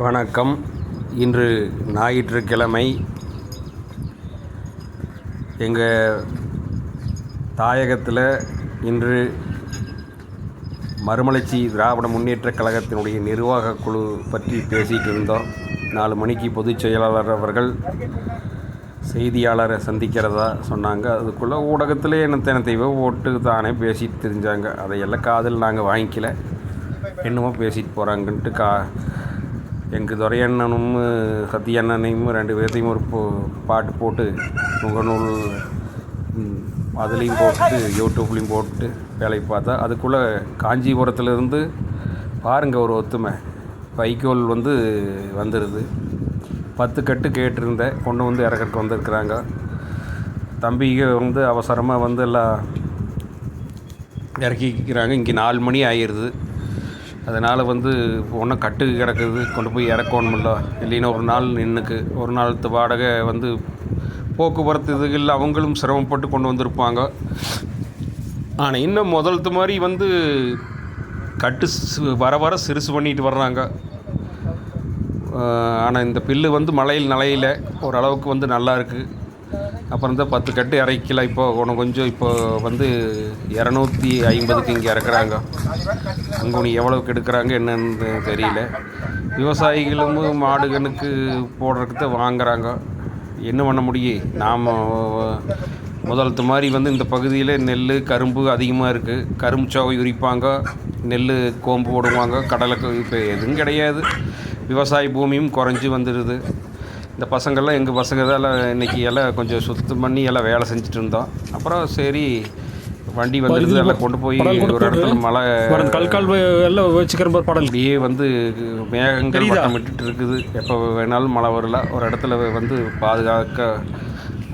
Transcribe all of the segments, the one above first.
வணக்கம். இன்று ஞாயிற்றுக்கிழமை. எங்கள் தாயகத்தில் இன்று மறுமலர்ச்சி திராவிட முன்னேற்றக் கழகத்தினுடைய நிர்வாக குழு பற்றி பேசிகிட்டு இருந்தோம். நாலு மணிக்கு பொதுச் செயலாளர் அவர்கள் செய்தியாளரை சந்திக்கிறதா சொன்னாங்க. அதுக்குள்ளே ஊடகத்திலே என்ன தெய்வ ஓட்டு தானே பேசிட்டு தெரிஞ்சாங்க. அதையெல்லாம் காதில் நாங்கள் வாங்கிக்கல. என்னமோ பேசிட்டு போகிறாங்கன்ட்டு கா எங்கள் துரையண்ணனும் சத்தியண்ணனையும் ரெண்டு பேர்த்தையும் ஒரு பாட்டு போட்டு முகநூல் அதுலேயும் போட்டு யூடியூப்லேயும் போட்டு வேலைக்கு பார்த்தா அதுக்குள்ளே காஞ்சிபுரத்துலேருந்து பாருங்கள் ஒரு ஒத்துமை. வைக்கோல் வந்து வந்துடுது பத்து கட்டு கேட்டிருந்தேன். கொண்டு வந்து இறக்கட்டு வந்திருக்கிறாங்க. தம்பிக வந்து அவசரமாக வந்து எல்லாம் இறக்கிக்கிறாங்க. இங்கே நாலு மணி ஆயிடுது அதனால் வந்து ஒன்றும் கட்டு கிடக்குது கொண்டு போய் இறக்கணுமில்ல இல்லைன்னா ஒரு நாள் நின்றுக்கு ஒரு நாள் வாடகை வந்து போக்குவரத்து இதுகளில் அவங்களும் சிரமப்பட்டு கொண்டு வந்திருப்பாங்க. ஆனால் இன்னும் முதல்த்து மாதிரி வந்து கட்டு வர வர சிறுசு பண்ணிட்டு வர்றாங்க. ஆனால் இந்த பில்லு வந்து மழையில் நலையில் ஓரளவுக்கு வந்து நல்லா இருக்குது அப்புறம் தான் பத்து கட்டு இறக்கல. இப்போ ஒன்று கொஞ்சம் இப்போ வந்து இரநூத்தி ஐம்பதுக்கு இங்கே இறக்குறாங்க. அங்குனி எவ்வளோக்கு எடுக்கிறாங்க என்னன்னு தெரியல. விவசாயிகளும் மாடுகளுக்கு போடுறதுக்கு தான் வாங்குறாங்க. என்ன பண்ண முடியும்? நாம் முதலத்து மாதிரி வந்து இந்த பகுதியில் நெல் கரும்பு அதிகமாக இருக்குது கரும்பு சோகை உரிப்பாங்க நெல் கோம்பு போடுவாங்க. கடலை இப்போ எதுவும் கிடையாது. விவசாய பூமியும் குறைஞ்சி வந்துடுது. இந்த பசங்கள்லாம் எங்கள் பசங்க தான் எல்லாம் இன்றைக்கி எல்லாம் கொஞ்சம் சுத்தம் பண்ணி எல்லாம் வேலை செஞ்சுட்டு இருந்தோம். அப்புறம் சரி வண்டி வந்துடுது எல்லாம் கொண்டு போய் ஒரு இடத்துல மழை கல்கால் எல்லாம் வச்சுக்கிற மாதிரி படல் அப்படியே வந்து மேகங்கள் விட்டுட்டு இருக்குது. எப்போ வேணாலும் மழை வரல. ஒரு இடத்துல வந்து பாதுகாக்க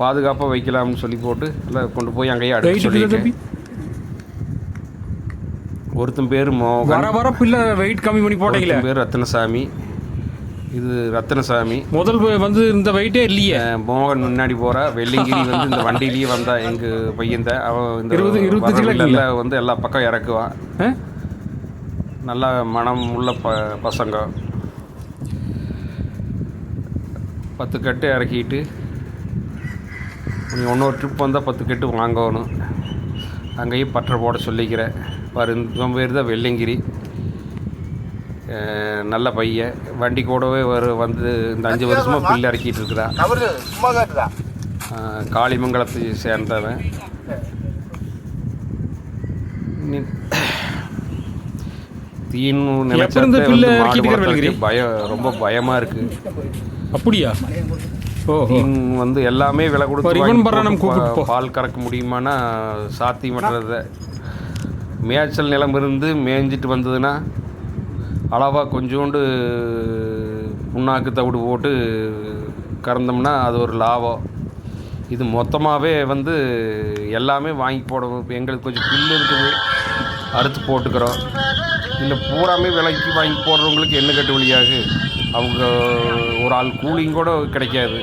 பாதுகாப்பாக வைக்கலாம்னு சொல்லி போட்டு எல்லாம் கொண்டு போய் அங்கேயே இல்லை சொல்லிட்டு ஒருத்தன் பேர் மோகன். வர வர பிள்ளை வெயிட் கம்மி பண்ணி போட்டீங்களே? பேர் ரத்தினசாமி. இது ரத்தினசாமி. முதல் வந்து இந்த வெயிட்டே இல்லையே. மோகன் முன்னாடி போறா. வெள்ளிங்கிரி வந்து இந்த வண்டியிலேயே வந்தா எங்க பையன் தான் அவன் இந்த இருபது- இருபத்தஞ்சு வந்து எல்லா பக்கம் இறக்குவான்? நல்ல மனம் உள்ள ப பசங்க. பத்து கட்டு இறக்கிட்டு நீ இன்னொரு ட்ரிப் வந்தால் பத்து கட்டு வாங்கணும். அங்கேயும் பற்ற போட சொல்லிக்கிறேன். பாரு இவன் பேர் தான் வெள்ளிங்கிரி. நல்ல பையன் வண்டி கூடவே வரு வந்து இந்த அஞ்சு வருஷமாக பில்லு இறக்கிட்டு இருக்கிறான் அவரு சும்மா காட்டுதா? ஆஹ் காளிமங்கலத்தை சேர்ந்தவன். இருந்து நினைச்சா பயம் ரொம்ப பயமா இருக்கு. அப்படியா. தீன் வந்து எல்லாமே விலை கொடுத்து பால் கறக்க முடியுமானா சாத்தியமற்றத. மேய்ச்சல் நிலம் இருந்து மேய்ஞ்சிட்டு வந்ததுன்னா அளவாக கொஞ்சோண்டு புண்ணாக்கு தவிடு போட்டு கறந்தோம்னா அது ஒரு லாபம். இது மொத்தமாகவே வந்து எல்லாமே வாங்கி போடணும். இப்போ எங்களுக்கு கொஞ்சம் பில்லு இருக்குது. அறுத்து போட்டுக்கிறோம். இல்லை பூராமே விலைக்கு வாங்கி போடுறவங்களுக்கு என்ன கட்டுவழியாகு அவங்க ஒரு ஆள் கூலிங் கூட கிடைக்காது.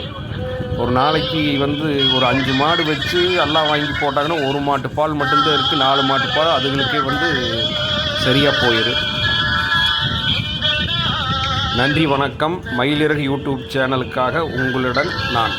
ஒரு நாளைக்கு வந்து ஒரு அஞ்சு மாடு வச்சு எல்லாம் வாங்கி போட்டாங்கன்னா ஒரு மாட்டு பால் மட்டும்தான் இருக்குது நாலு மாட்டு பால் அதுகளுக்கே வந்து சரியாக போயிடும் நன்றி வணக்கம். மயிலிறகு யூடியூப் சேனலுக்காக உங்களுடன் நான்.